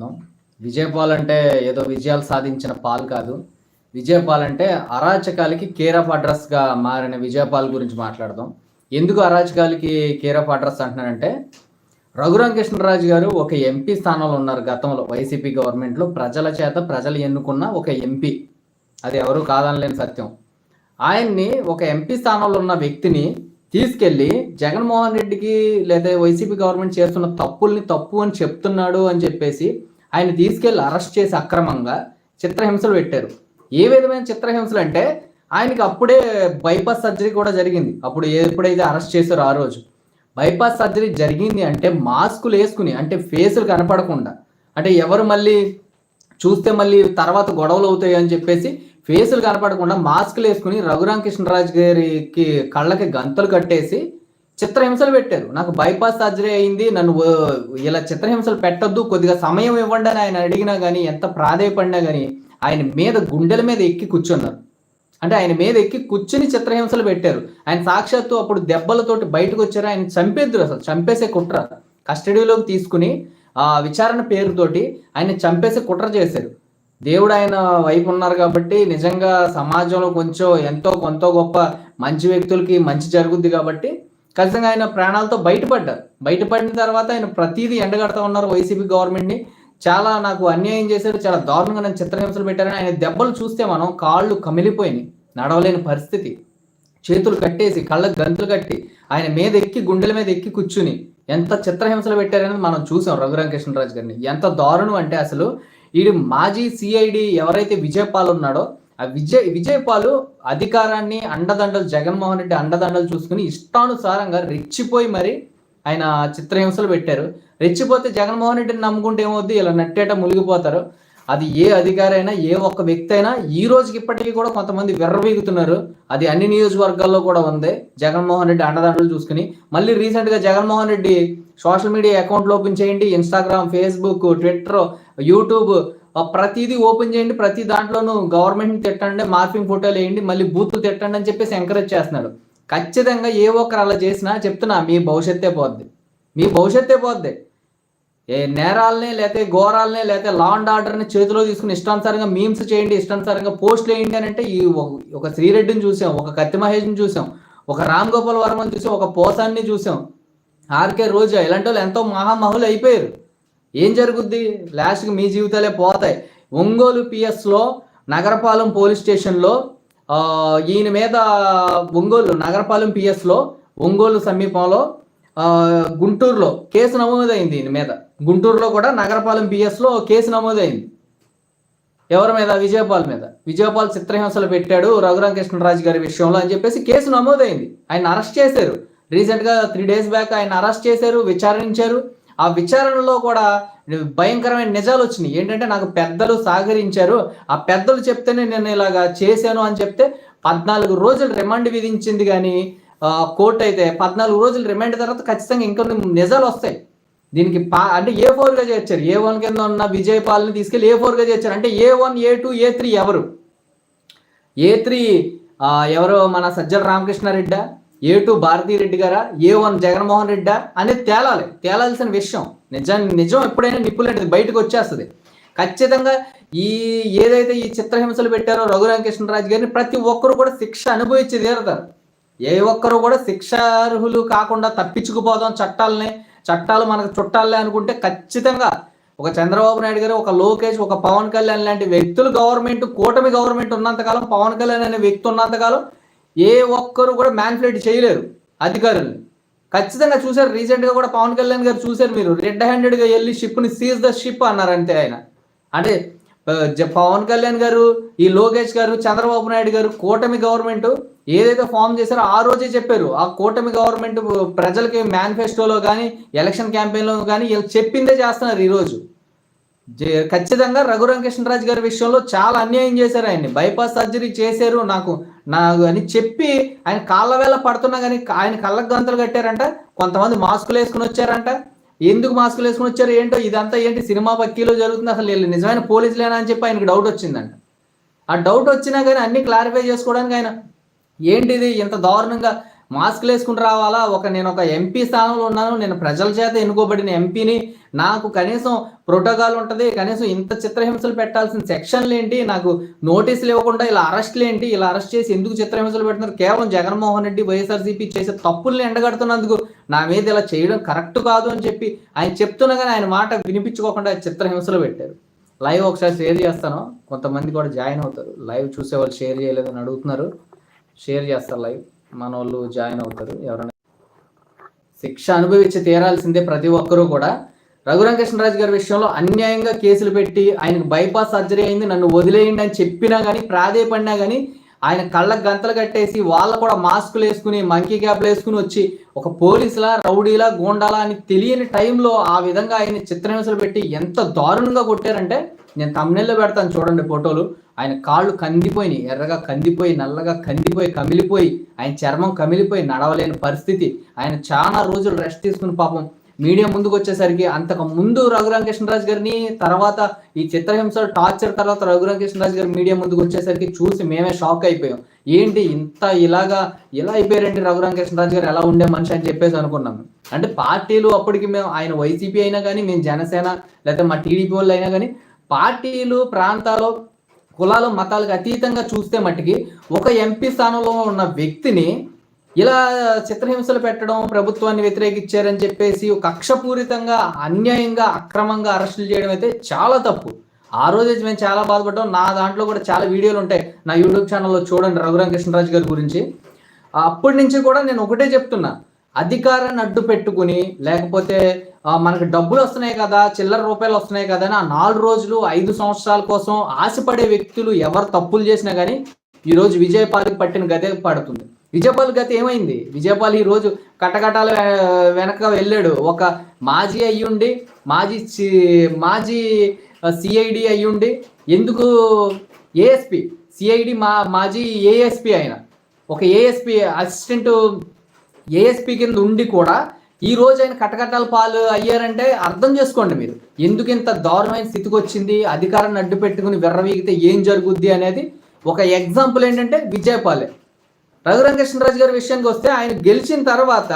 మాట్లాడుకుందాం విజయపాల్ అంటే ఏదో విజయాలు సాధించిన పాల్ కాదు. విజయపాల్ అంటే అరాచకాలకి కేర్ ఆఫ్ అడ్రస్గా మారిన విజయపాల్ గురించి మాట్లాడదాం. ఎందుకు అరాచకాలకి కేర్ ఆఫ్ అడ్రస్ అంటున్నానంటే రఘురామ కృష్ణరాజు గారు ఒక ఎంపీ స్థానంలో ఉన్నారు గతంలో. వైసీపీ గవర్నమెంట్లో ప్రజల చేత ప్రజలు ఎన్నుకున్న ఒక ఎంపీ. అది ఎవరు కాదనలేని సత్యం. ఆయన్ని ఒక ఎంపీ స్థానంలో ఉన్న వ్యక్తిని తీసుకెళ్ళి జగన్మోహన్ రెడ్డికి లేదా వైసీపీ గవర్నమెంట్ చేస్తున్న తప్పుల్ని తప్పు అని చెప్తున్నాడు అని చెప్పేసి ఆయన తీసుకెళ్ళి అరెస్ట్ చేసి అక్రమంగా చిత్రహింసలు పెట్టారు. ఏ విధమైన చిత్రహింసలు అంటే ఆయనకి అప్పుడే బైపాస్ సర్జరీ కూడా జరిగింది. అప్పుడు ఎప్పుడైతే అరెస్ట్ చేశారో ఆ రోజు. బైపాస్ సర్జరీ జరిగింది అంటే మాస్కులు వేసుకుని అంటే ఫేసులు కనపడకుండా. అంటే ఎవరు మళ్ళీ చూస్తే మళ్ళీ తర్వాత గొడవలు అవుతాయి అని చెప్పేసి ఫేసులు కనపడకుండా మాస్కులు వేసుకుని రఘురామకృష్ణరాజు గారికి కళ్ళకి గంతలు కట్టేసి చిత్రహింసలు పెట్టారు. నాకు బైపాస్ సర్జరీ అయింది. నన్ను ఇలా చిత్రహింసలు పెట్టొద్దు. కొద్దిగా సమయం ఇవ్వండి అని ఆయన అడిగినా కానీ ఎంత ప్రాధాయపడినా కానీ ఆయన మీద గుండెల మీద ఎక్కి కూర్చున్నారు. అంటే ఆయన మీద ఎక్కి కూర్చుని చిత్రహింసలు పెట్టారు. ఆయన సాక్షాత్తు అప్పుడు దెబ్బలతోటి బయటకు వచ్చారు. ఆయన చంపేద్దరు అసలు. చంపేసే కుట్ర. కస్టడీలోకి తీసుకుని ఆ విచారణ పేరుతోటి ఆయన చంపేసే కుట్ర చేశారు. దేవుడు ఆయన వైపు ఉన్నారు కాబట్టి నిజంగా సమాజంలో కొంచెం ఎంతో కొంత గొప్ప మంచి వ్యక్తులకి మంచి జరుగుద్ది కాబట్టి ఖచ్చితంగా ఆయన ప్రాణాలతో బయటపడ్డారు. బయటపడిన తర్వాత ఆయన ప్రతిదీ ఎండగడతా ఉన్నారు వైసీపీ గవర్నమెంట్ని. చాలా నాకు అన్యాయం చేశారు చాలా దారుణంగా నన్ను చిత్రహింసలు పెట్టారని ఆయన దెబ్బలు చూస్తే మనం కాళ్ళు కమిలిపోయినాయి. నడవలేని పరిస్థితి. చేతులు కట్టేసి కళ్ళకు గంతులు కట్టి ఆయన మీద ఎక్కి గుండెల మీద ఎక్కి కూర్చుని ఎంత చిత్రహింసలు పెట్టారనేది మనం చూసాం రఘురామ కృష్ణరాజు గారిని. ఎంత దారుణం అంటే అసలు ఈ మాజీ సిఐడి ఎవరైతే విజయపాల్ ఉన్నాడో విజయ్ విజయపాలు అధికారాన్ని అండదండలు జగన్మోహన్ రెడ్డి అండదండలు చూసుకుని ఇష్టానుసారంగా రెచ్చిపోయి మరి ఆయన చిత్రహింసలు పెట్టారు. రెచ్చిపోతే జగన్మోహన్ రెడ్డిని నమ్ముకుంటే ఏమవుద్ది? ఇలా నట్టేట మునిగిపోతారు. అది ఏ అధికారి అయినా ఏ ఒక్క వ్యక్తి అయినా ఈ రోజుకి ఇప్పటికీ కూడా కొంతమంది విర్రవీగుతున్నారు. అది అన్ని నియోజకవర్గాల్లో కూడా ఉంది. జగన్మోహన్ రెడ్డి అండదండలు చూసుకుని మళ్ళీ రీసెంట్గా జగన్మోహన్ రెడ్డి సోషల్ మీడియా అకౌంట్లు ఓపెన్ చేయండి. ఇన్స్టాగ్రామ్ ఫేస్బుక్ ట్విట్టర్ యూట్యూబ్ ప్రతిదీ ఓపెన్ చేయండి ప్రతి దాంట్లోనూ గవర్నమెంట్ తిట్టండి మార్ఫింగ్ ఫోటోలు వేయండి మళ్ళీ బూత్లు తిట్టండి అని చెప్పేసి ఎంకరేజ్ చేస్తున్నాడు ఖచ్చితంగా ఏ ఒక్కరు అలా చేసినా చెప్తున్నా మీ భవిష్యత్తే పోద్ది. మీ భవిష్యత్తే పోద్ది. ఏ నేరాలని లేకపోతే ఘోరాలని లేకపోతే లా అండ్ ఆర్డర్ని చేతిలో తీసుకుని ఇష్టానుసారంగా మీమ్స్ చేయండి ఇష్టానుసారంగా పోస్టులు వేయండి అని అంటే ఈ ఒక- ఒక శ్రీరెడ్డిని చూసాం ఒక కత్తి మహేష్ని చూసాం ఒక రామ్ గోపాల్ వర్మని చూసాం ఒక పోసాన్ని చూసాం. ఆర్కే రోజా ఇలాంటి వాళ్ళు ఎంతో మహామహులు అయిపోయారు. ఏం జరుగుద్ది? లాస్ట్కి మీ జీవితాలే పోతాయి. ఒంగోలు పిఎస్లో నగరపాలెం పోలీస్ స్టేషన్లో ఈయన మీద ఒంగోలు నగరపాలెం పిఎస్లో ఒంగోలు సమీపంలో గుంటూరులో కేసు నమోదైంది ఈయన మీద. గుంటూరులో కూడా నగరపాలెం పిఎస్లో కేసు నమోదైంది. ఎవరి మీద? విజయపాల్ మీద. విజయపాల్ చిత్రహింసలు పెట్టాడు రఘురామ కృష్ణరాజు గారి విషయంలో అని చెప్పేసి కేసు నమోదైంది. ఆయన అరెస్ట్ చేశారు. రీసెంట్గా త్రీ డేస్ బ్యాక్ ఆయన అరెస్ట్ చేశారు విచారించారు. ఆ విచారణలో కూడా భయంకరమైన నిజాలు వచ్చినాయి. ఏంటంటే నాకు పెద్దలు సహకరించారు. ఆ పెద్దలు చెప్తేనే నేను ఇలాగా చేశాను అని చెప్తే పద్నాలుగు రోజులు రిమాండ్ విధించింది కానీ కోర్టు అయితే పద్నాలుగు రోజులు రిమాండ్ తర్వాత ఖచ్చితంగా ఇంకొన్ని నిజాలు వస్తాయి. దీనికి పా అంటే ఏ ఫోర్గా చేర్చారు? ఏ వన్ కింద ఉన్న విజయ్ పాల్ని తీసుకెళ్ళి ఏ ఫోర్గా చేర్చారు? అంటే A one A two A three ఎవరు? ఏ త్రీ ఎవరు మన సజ్జల రామకృష్ణారెడ్డా? ఏ టూ భారతీరెడ్డి గారా? ఏ వన్ జగన్మోహన్ రెడ్డా? అనేది తేలాలి. తేలాల్సిన విషయం. నిజం నిజం ఎప్పుడైనా నిప్పులాంటిది బయటకు వచ్చేస్తుంది. ఖచ్చితంగా ఈ ఏదైతే ఈ చిత్రహింసలు పెట్టారో రఘురామ కృష్ణరాజు గారిని ప్రతి ఒక్కరు కూడా శిక్ష అనుభవించి తీరుతారు. ఏ ఒక్కరు కూడా శిక్షార్హులు కాకుండా తప్పించుకుపోదాం చట్టాలని చట్టాలు మనకు చుట్టాలే అనుకుంటే ఖచ్చితంగా ఒక చంద్రబాబు నాయుడు గారు ఒక లోకేష్ ఒక పవన్ కళ్యాణ్ లాంటి వ్యక్తులు గవర్నమెంట్ కూటమి గవర్నమెంట్ ఉన్నంతకాలం పవన్ కళ్యాణ్ అనే వ్యక్తి ఉన్నంతకాలం ఏ ఒక్కరు కూడా మ్యాన్ఫ్లేట్ చేయలేరు అధికారులు ఖచ్చితంగా చూశారు. రీసెంట్గా కూడా పవన్ కళ్యాణ్ గారు చూశారు మీరు. రెడ్ హ్యాండెడ్గా వెళ్ళి షిప్ని సీజ్ ద షిప్ అన్నారు అంతే ఆయన. అంటే జ- పవన్ కళ్యాణ్ గారు ఈ లోకేష్ గారు చంద్రబాబు నాయుడు గారు కూటమి గవర్నమెంట్ ఏదైతే ఫామ్ చేశారో ఆ రోజే చెప్పారు. ఆ కూటమి గవర్నమెంట్ ప్రజలకి మేనిఫెస్టోలో కానీ ఎలక్షన్ క్యాంపెయిన్లో కానీ వీళ్ళు చెప్పిందే చేస్తున్నారు ఈరోజు ఖచ్చితంగా రఘురామ కృష్ణరాజు గారి విషయంలో చాలా అన్యాయం చేశారు ఆయన్ని. బైపాస్ సర్జరీ చేశారు. నాకు నాకు అని చెప్పి ఆయన కాళ్ళ వేళ పడుతున్నా కానీ ఆయన కళ్ళకు గంతలు కట్టారంట. కొంతమంది మాస్కులు వేసుకుని వచ్చారంట. ఎందుకు మాస్కులు వేసుకుని వచ్చారు? ఏంటో ఇదంతా ఏంటి? సినిమా పక్కీలో జరుగుతుంది. అసలు వీళ్ళు నిజమైన పోలీసులేనా అని చెప్పి ఆయనకు డౌట్ వచ్చిందంట. ఆ డౌట్ వచ్చినా కానీ అన్ని క్లారిఫై చేసుకోవడానికి ఆయన ఏంటిది? ఇంత దారుణంగా మాస్క్లు వేసుకుని రావాలా? ఒక నేను ఒక ఎంపీ స్థానంలో ఉన్నాను. నేను ప్రజల చేత ఎన్నుకోబడిన ఎంపీని నాకు కనీసం ప్రోటోకాల్ ఉంటుంది. కనీసం ఇంత చిత్రహింసలు పెట్టాల్సిన సెక్షన్లు ఏంటి? నాకు నోటీసులు ఇవ్వకుండా ఇలా అరెస్టులు ఏంటి? ఇలా అరెస్ట్ చేసి ఎందుకు చిత్రహింసలు పెడుతున్నారు? కేవలం జగన్మోహన్ రెడ్డి వైఎస్ఆర్సీపీ చేసే తప్పుల్ని ఎండగడుతున్నందుకు నా మీద ఇలా చేయడం కరెక్ట్ కాదు అని చెప్పి ఆయన చెప్తున్నా కానీ ఆయన మాట వినిపించుకోకుండా చిత్రహింసలు పెట్టారు. లైవ్ ఒకసారి షేర్ చేస్తాను. కొంతమంది కూడా జాయిన్ అవుతారు. లైవ్ చూసే వాళ్ళు షేర్ చేయలేదని అడుగుతున్నారు. షేర్ చేస్తారు లైవ్. మన వాళ్ళు జాయిన్ అవుతారు. ఎవరైనా శిక్ష అనుభవించి తీరాల్సిందే ప్రతి ఒక్కరూ కూడా. రఘురంకృష్ణరాజు గారి విషయంలో అన్యాయంగా కేసులు పెట్టి ఆయనకు బైపాస్ సర్జరీ అయింది నన్ను వదిలేయండి అని చెప్పినా కానీ ప్రాధేయపడినా కానీ ఆయన కళ్ళకు గంతలు కట్టేసి వాళ్ళు కూడా మాస్కులు వేసుకుని మంకీ క్యాప్లు వేసుకుని వచ్చి ఒక పోలీసులా రౌడీలా గోండాలా అని తెలియని టైంలో ఆ విధంగా ఆయన చిత్రహింసలు పెట్టి ఎంత దారుణంగా కొట్టారంటే నేను తమ్నెల్లో పెడతాను చూడండి ఫోటోలు. ఆయన కాళ్ళు కందిపోయినాయి ఎర్రగా కందిపోయి నల్లగా కందిపోయి కమిలిపోయి ఆయన చర్మం కమిలిపోయి నడవలేని పరిస్థితి. ఆయన చాలా రోజులు రెస్ట్ తీసుకుని పాపం మీడియా ముందుకు వచ్చేసరికి అంతకు ముందు రఘురామకృష్ణరాజు గారిని తర్వాత ఈ చిత్రహింస టార్చర్ తర్వాత రఘురామకృష్ణరాజు గారి మీడియా ముందుకు వచ్చేసరికి చూసి మేమే షాక్ అయిపోయాం. ఏంటి ఇంత ఇలాగా ఇలా అయిపోయారంటే రఘురామకృష్ణరాజు గారు ఎలా ఉండే మనిషి అని చెప్పేసి అనుకున్నాం. అంటే పార్టీలు అప్పటికి మేము ఆయన వైసీపీ అయినా కానీ మేము జనసేన లేకపోతే మా టీడీపీ వాళ్ళు అయినా కానీ పార్టీలు ప్రాంతాలు కులాలు మతాలకు అతీతంగా చూస్తే మట్టికి ఒక ఎంపీ స్థానంలో ఉన్న వ్యక్తిని ఇలా చిత్రహింసలు పెట్టడం ప్రభుత్వాన్ని వ్యతిరేకించారని చెప్పేసి కక్షపూరితంగా అన్యాయంగా అక్రమంగా అరెస్టులు చేయడం అయితే చాలా తప్పు. ఆ రోజు మేము చాలా బాధపడ్డాం. నా దాంట్లో కూడా చాలా వీడియోలు ఉంటాయి. నా యూట్యూబ్ ఛానల్లో చూడండి రఘురామ కృష్ణరాజు గారి గురించి. అప్పటి నుంచి కూడా నేను ఒకటే చెప్తున్నా. అధికారాన్ని అడ్డు పెట్టుకుని లేకపోతే మనకు డబ్బులు వస్తున్నాయి కదా చిల్లర రూపాయలు వస్తున్నాయి కదా అని ఆ నాలుగు రోజులు ఐదు సంవత్సరాల కోసం ఆశపడే వ్యక్తులు ఎవరు తప్పులు చేసినా కానీ ఈరోజు రోజు పట్టిన గదే పడుతుంది. విజయపాల్ గతి ఏమైంది? విజయపాల్ ఈ రోజు కటకటాల వె- వెనక వెళ్ళాడు. ఒక మాజీ అయ్యుండి మాజీ మాజీ సిఐడి అయ్యుండి ఎందుకు ఏఎస్పి సిఐడి మా మాజీ ఏఎస్పి ఆయన ఒక ఏఎస్పి అసిస్టెంట్ ఏఎస్పి కింద ఉండి కూడా ఈ రోజు ఆయన కటకటాల పాలు అయ్యారంటే అర్థం చేసుకోండి మీరు. ఎందుకు ఇంత దారుణమైన స్థితికి వచ్చింది? అధికారాన్ని అడ్డు పెట్టుకుని వెర్రవీగితే ఏం జరుగుద్ది అనేది ఒక ఎగ్జాంపుల్ ఏంటంటే విజయపాలే. రఘురంకృష్ణరాజు గారి విషయానికి వస్తే ఆయన గెలిచిన తర్వాత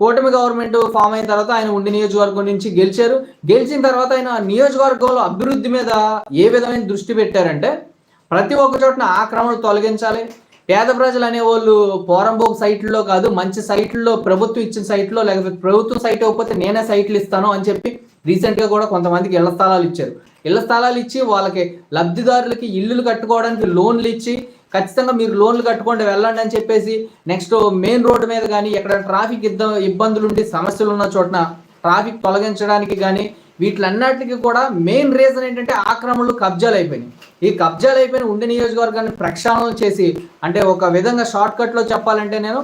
కూటమి గవర్నమెంట్ ఫామ్ అయిన తర్వాత ఆయన ఉండి నియోజకవర్గం నుంచి గెలిచారు. గెలిచిన తర్వాత ఆయన నియోజకవర్గంలో అభివృద్ధి మీద ఏ విధమైన దృష్టి పెట్టారంటే ప్రతి ఒక్క చోటన ఆక్రమణలు తొలగించాలి. పేద ప్రజలు అనేవాళ్ళు పోరంబో సైట్లలో కాదు మంచి సైట్లలో ప్రభుత్వం ఇచ్చిన సైట్లో లేకపోతే ప్రభుత్వం సైట్ ఇవ్వకపోతే నేనే సైట్లు ఇస్తాను అని చెప్పి రీసెంట్గా కూడా కొంతమందికి ఇళ్ళ స్థలాలు ఇచ్చారు. ఇళ్ళ స్థలాలు ఇచ్చి వాళ్ళకి లబ్ధిదారులకి ఇల్లులు కట్టుకోవడానికి లోన్లు ఇచ్చి ఖచ్చితంగా మీరు లోన్లు కట్టుకోండి వెళ్ళండి అని చెప్పేసి నెక్స్ట్ మెయిన్ రోడ్డు మీద కానీ ఎక్కడ ట్రాఫిక్ ఇద్ద ఇబ్బందులు ఉండి సమస్యలు ఉన్న చోటన ట్రాఫిక్ తొలగించడానికి కానీ వీటిలన్నిటికీ కూడా మెయిన్ రీజన్ ఏంటంటే ఆక్రమణలు కబ్జాలు అయిపోయినాయి. ఈ కబ్జాలు అయిపోయిన ఉండి నియోజకవర్గాన్ని ప్రక్షాళన చేసి అంటే ఒక విధంగా షార్ట్ కట్లో చెప్పాలంటే నేను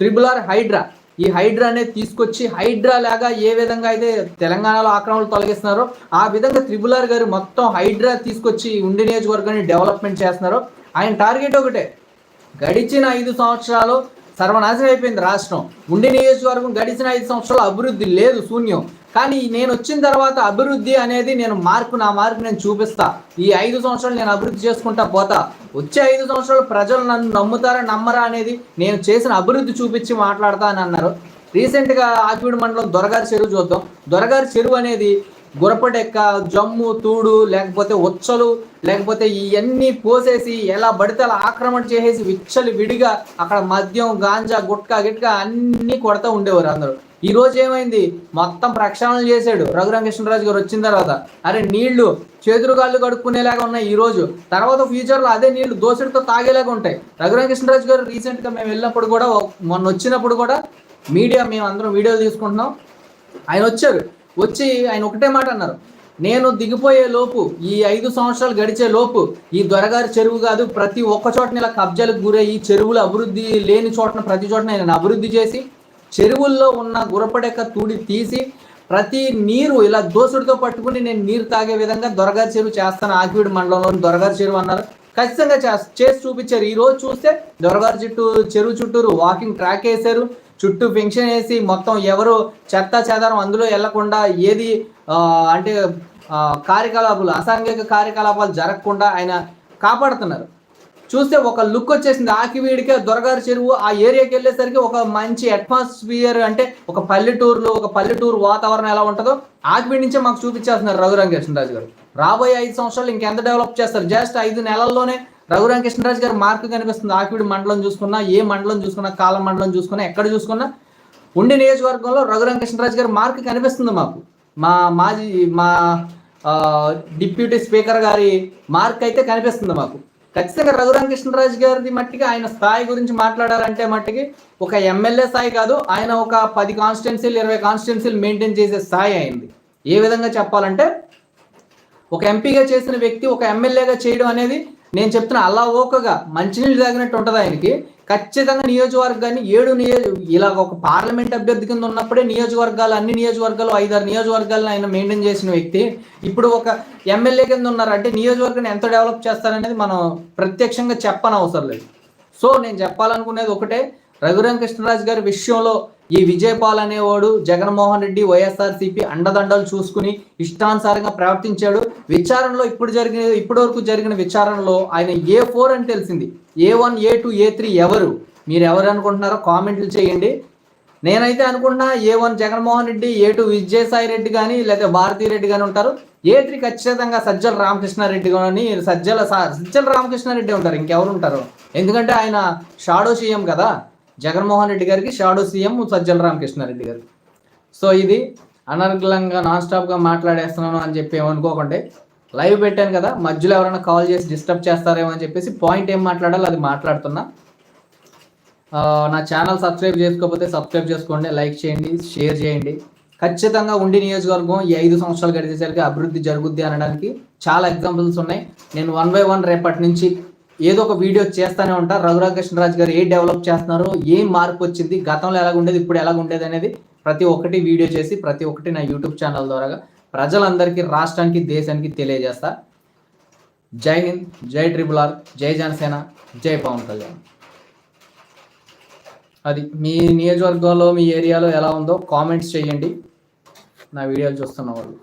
త్రిబుల్ ఆర్ హైడ్రా. ఈ హైడ్రా అనేది తీసుకొచ్చి హైడ్రా లాగా ఏ విధంగా అయితే తెలంగాణలో ఆక్రమణలు తొలగిస్తున్నారో ఆ విధంగా త్రిబుల్ ఆర్ గారు మొత్తం హైడ్రా తీసుకొచ్చి ఉండి నియోజకవర్గాన్ని డెవలప్మెంట్ చేస్తున్నారు ఆయన టార్గెట్ ఒకటే. గడిచిన ఐదు సంవత్సరాలు సర్వనాశనం అయిపోయింది రాష్ట్రం. ఉండి నియోజకవర్గం గడిచిన ఐదు సంవత్సరాలు అభివృద్ధి లేదు శూన్యం. కానీ నేను వచ్చిన తర్వాత అభివృద్ధి అనేది నేను మార్పు నా మార్పు నేను చూపిస్తా. ఈ ఐదు సంవత్సరాలు నేను అభివృద్ధి చేసుకుంటా పోతా. వచ్చే ఐదు సంవత్సరాలు ప్రజలు నన్ను నమ్ముతారా నమ్మరా అనేది నేను చేసిన అభివృద్ధి చూపించి మాట్లాడతా అని అన్నారు. రీసెంట్గా ఆకివీడు మండలం దొరగారి చెరువు చూద్దాం. దొరగారి చెరువు అనేది గురపడెక్క జమ్ము తూడు లేకపోతే ఉచ్చలు లేకపోతే ఇవన్నీ పోసేసి ఎలా పడితే అలా ఆక్రమణ చేసేసి విచ్చలు విడిగా అక్కడ మద్యం గాంజా గుట్కా గిట్కా అన్నీ కొడతా ఉండేవారు అందరూ. ఈ రోజు ఏమైంది? మొత్తం ప్రక్షాళన చేశాడు రఘురామకృష్ణరాజు గారు వచ్చిన తర్వాత. అరే నీళ్ళు చేతురుగాళ్ళు కడుక్కునేలాగా ఉన్నాయి ఈ రోజు. తర్వాత ఫ్యూచర్లో అదే నీళ్ళు దోసడితో తాగేలాగా ఉంటాయి. రఘురామకృష్ణరాజు గారు రీసెంట్గా మేము వెళ్ళినప్పుడు కూడా మొన్న వచ్చినప్పుడు కూడా మీడియా మేము అందరం వీడియోలు తీసుకుంటున్నాం. ఆయన వచ్చారు. వచ్చి ఆయన ఒకటే మాట అన్నారు. నేను దిగిపోయే లోపు ఈ ఐదు సంవత్సరాలు గడిచే లోపు ఈ దొరగారి చెరువు కాదు ప్రతి ఒక్క చోటన ఇలా కబ్జాలకు గురై ఈ చెరువులు అభివృద్ధి లేని చోటన ప్రతి చోటన నేను అభివృద్ధి చేసి చెరువుల్లో ఉన్న గురపడెక్క తూడి తీసి ప్రతి నీరు ఇలా దోసుడితో పట్టుకుని నేను నీరు తాగే విధంగా దొరగారి చెరువు చేస్తాను ఆకివీడు మండలంలోని దొరగారి చెరువు అన్నారు. ఖచ్చితంగా చేసి చూపించారు. ఈ రోజు చూస్తే దొరగారు చుట్టూ చెరువు చుట్టూరు వాకింగ్ ట్రాక్ వేశారు. చుట్టూ ఫెన్షన్ వేసి మొత్తం ఎవరు చెత్త చెదారం అందులో వెళ్ళకుండా ఏది అంటే కార్యకలాపాలు అసాంఘిక కార్యకలాపాలు జరగకుండా ఆయన కాపాడుతున్నారు. చూస్తే ఒక లుక్ వచ్చేసింది. ఆకివీడికే దొరగారి చెరువు. ఆ ఏరియాకి వెళ్ళేసరికి ఒక మంచి అట్మాస్ఫియర్ అంటే ఒక పల్లెటూరులో ఒక పల్లెటూరు వాతావరణం ఎలా ఉంటుందో ఆకివీడి నుంచే మాకు చూపించేస్తున్నారు రఘురామకృష్ణరాజు గారు. రాబోయే ఐదు సంవత్సరాలు ఇంకెంత డెవలప్ చేస్తారు? జస్ట్ ఐదు నెలల్లోనే రఘురామకృష్ణరాజు గారు మార్క్ కనిపిస్తుంది. ఆకివీడి మండలం చూసుకున్నా ఏ మండలం చూసుకున్నా కాలం మండలం చూసుకున్నా ఎక్కడ చూసుకున్నా ఉండి నియోజకవర్గంలో రఘురామకృష్ణరాజు గారి మార్క్ కనిపిస్తుంది మాకు. మా మాజీ మా డిప్యూటీ స్పీకర్ గారి మార్క్ అయితే కనిపిస్తుంది మాకు. ఖచ్చితంగా రఘురామకృష్ణరాజు గారిది మట్టికి ఆయన స్థాయి గురించి మాట్లాడాలంటే మట్టికి ఒక ఎమ్మెల్యే స్థాయి కాదు ఆయన ఒక పది కాన్స్టిట్యున్సీలు ఇరవై కాన్స్టిట్యున్సీలు మెయింటైన్ చేసే స్థాయి అయింది. ఏ విధంగా చెప్పాలంటే ఒక ఎంపీగా చేసిన వ్యక్తి ఒక ఎమ్మెల్యేగా చేయడం అనేది నేను చెప్తున్నా అలా ఓకగా మంచినీళ్ళు తాగినట్టు ఉంటుంది ఆయనకి. ఖచ్చితంగా నియోజకవర్గాన్ని ఏడు నియోజ ఇలా ఒక పార్లమెంట్ అభ్యర్థి కింద ఉన్నప్పుడే నియోజకవర్గాలు అన్ని నియోజకవర్గాలు ఐదారు నియోజకవర్గాలను ఆయన మెయింటైన్ చేసిన వ్యక్తి. ఇప్పుడు ఒక ఎమ్మెల్యే కింద ఉన్నారంటే నియోజకవర్గాన్ని ఎంత డెవలప్ చేస్తారనేది మనం ప్రత్యక్షంగా చెప్పని అవసరం లేదు. సో నేను చెప్పాలనుకునేది ఒకటే రఘురామ కృష్ణరాజు గారి విషయంలో ఈ విజయపాల్ అనేవాడు జగన్మోహన్ రెడ్డి వైఎస్ఆర్సీపీ అండదండలు చూసుకుని ఇష్టానుసారంగా ప్రవర్తించాడు. విచారణలో ఇప్పుడు జరిగిన ఇప్పటి వరకు జరిగిన విచారణలో ఆయన ఏ ఫోర్ అని తెలిసింది. A one A two A three ఎవరు? మీరు ఎవరు అనుకుంటున్నారో కామెంట్లు చేయండి. నేనైతే అనుకుంటున్నా A one Jaganmohan Reddy A two Vijayasai Reddy కానీ లేదా భారతీ రెడ్డి కానీ ఉంటారు. ఏ త్రీ ఖచ్చితంగా సజ్జల రామకృష్ణారెడ్డి కానీ సజ్జల సజ్జల రామకృష్ణారెడ్డి ఉంటారు. ఇంకెవరు ఉంటారు? ఎందుకంటే ఆయన షాడో సీఎం కదా. జగన్మోహన్ రెడ్డి గారికి షాడో సీఎం సజ్జల రామకృష్ణారెడ్డి గారు. సో ఇది అనర్గలంగా నాన్ స్టాప్గా మాట్లాడేస్తున్నాను అని చెప్పి ఏమనుకోకండి. లైవ్ పెట్టాను కదా మధ్యలో ఎవరైనా కాల్ చేసి డిస్టర్బ్ చేస్తారేమో అని చెప్పేసి పాయింట్ ఏం మాట్లాడాలో అది మాట్లాడుతున్నా. నా ఛానల్ సబ్స్క్రైబ్ చేసుకోకపోతే సబ్స్క్రైబ్ చేసుకోండి లైక్ చేయండి షేర్ చేయండి. ఖచ్చితంగా ఉండి నియోజకవర్గం ఈ ఐదు సంవత్సరాలు గడిచేసరికి అభివృద్ధి జరుగుద్ది అనడానికి చాలా ఎగ్జాంపుల్స్ ఉన్నాయి. నేను వన్ బై వన్ రేపటి నుంచి ఏదో ఒక వీడియో చేస్తూనే ఉంటా. రఘురామకృష్ణరాజు గారు ఏ డెవలప్ చేస్తున్నారు? ఏం మార్పు వచ్చింది? గతంలో ఎలా ఉండేది? ఇప్పుడు ఎలాగ ఉండేది అనేది ప్రతి ఒక్కటి వీడియో చేసి ప్రతి ఒక్కటి నా యూట్యూబ్ ఛానల్ ద్వారా ప్రజలందరికీ రాష్ట్రానికి దేశానికి తెలియజేస్తా. జై హింద్ జై ట్రిపుల్ ఆర్ జై జనసేన జై పవన్ కళ్యాణ్. అది మీ నియోజకవర్గంలో మీ ఏరియాలో ఎలా ఉందో కామెంట్స్ చేయండి. నా వీడియోలు చూస్తున్న వాళ్ళు.